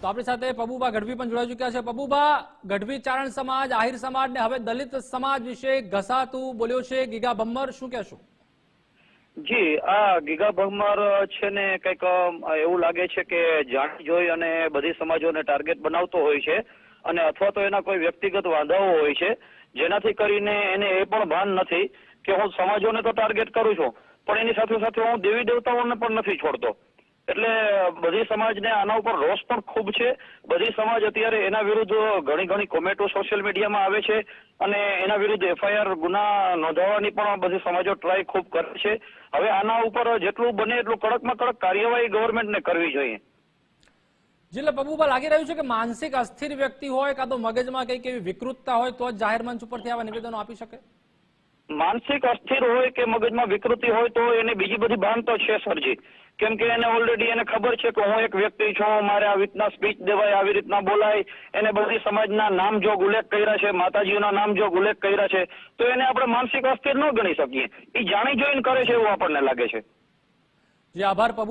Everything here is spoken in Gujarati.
તો આપણી સાથે પબુબા ગઢવી પણ જોડાઈ ચુક્યા છે. પબુબા ગઢવી ચારણ સમાજ, આહિર સમાજ ને હવે દલિત સમાજ વિશે ઘસાતું બોલ્યો છે. ગીગા ભમ્મર, શું કહેશો? જી, આ ગીગા ભમર છે ને કંઈક એવું લાગે છે કે જાણી જોઈ અને બધી સમાજોને ટાર્ગેટ બનાવતો હોય છે અને અથવા તો એના કોઈ વ્યક્તિગત વાંધાઓ હોય છે. જેનાથી કરીને એને એ પણ ભાન નથી કે હું સમાજોને તો ટાર્ગેટ કરું છું, પણ એની સાથે સાથે હું દેવી દેવતાઓને પણ નથી છોડતો. એટલે બધી સમાજને આના ઉપર રોષ પણ ખૂબ છે. બધી સમાજ અત્યારે એના વિરુદ્ધ ઘણી ઘણી કોમેન્ટો સોશિયલ મીડિયામાં આવે છે અને એના વિરુદ્ધ એફઆઈઆર ગુના નોંધાવવાની પણ બધી સમાજો ટ્રાય ખૂબ કરે છે. હવે આના ઉપર જેટલું બને એટલું કડકમાં કડક કાર્યવાહી ગવર્મેન્ટને કરવી જોઈએ. જેટલે પબુબા લાગી રહ્યું છે કે માનસિક અસ્થિર વ્યક્તિ હોય કાં તો મગજમાં કંઈક એવી વિકૃતતા હોય તો જ જાહેર મંચ ઉપરથી આવા નિવેદનો આપી શકે? માનસિક અસ્થિર હોય કે મગજમાં વિકૃતિ હોય તો એને બીજી બધી ભાન તો છે, સરજી. કેમ કે એને ઓલરેડી એને ખબર છે કે હું એક વ્યક્તિ છું મારે આવી રીતના સ્પીચ દેવાય, આવી રીતના બોલાય. એને બધી સમાજના નામ જો ઉલ્લેખ કર્યા છે માતાજીના નામ જો ઉલ્લેખ કર્યા છે. તો એને આપણે માનસિક અસ્થિર ન ગણી શકીએ. એ જાણી જોઈને કરે છે એવું આપણને લાગે છે. જે, આભાર તો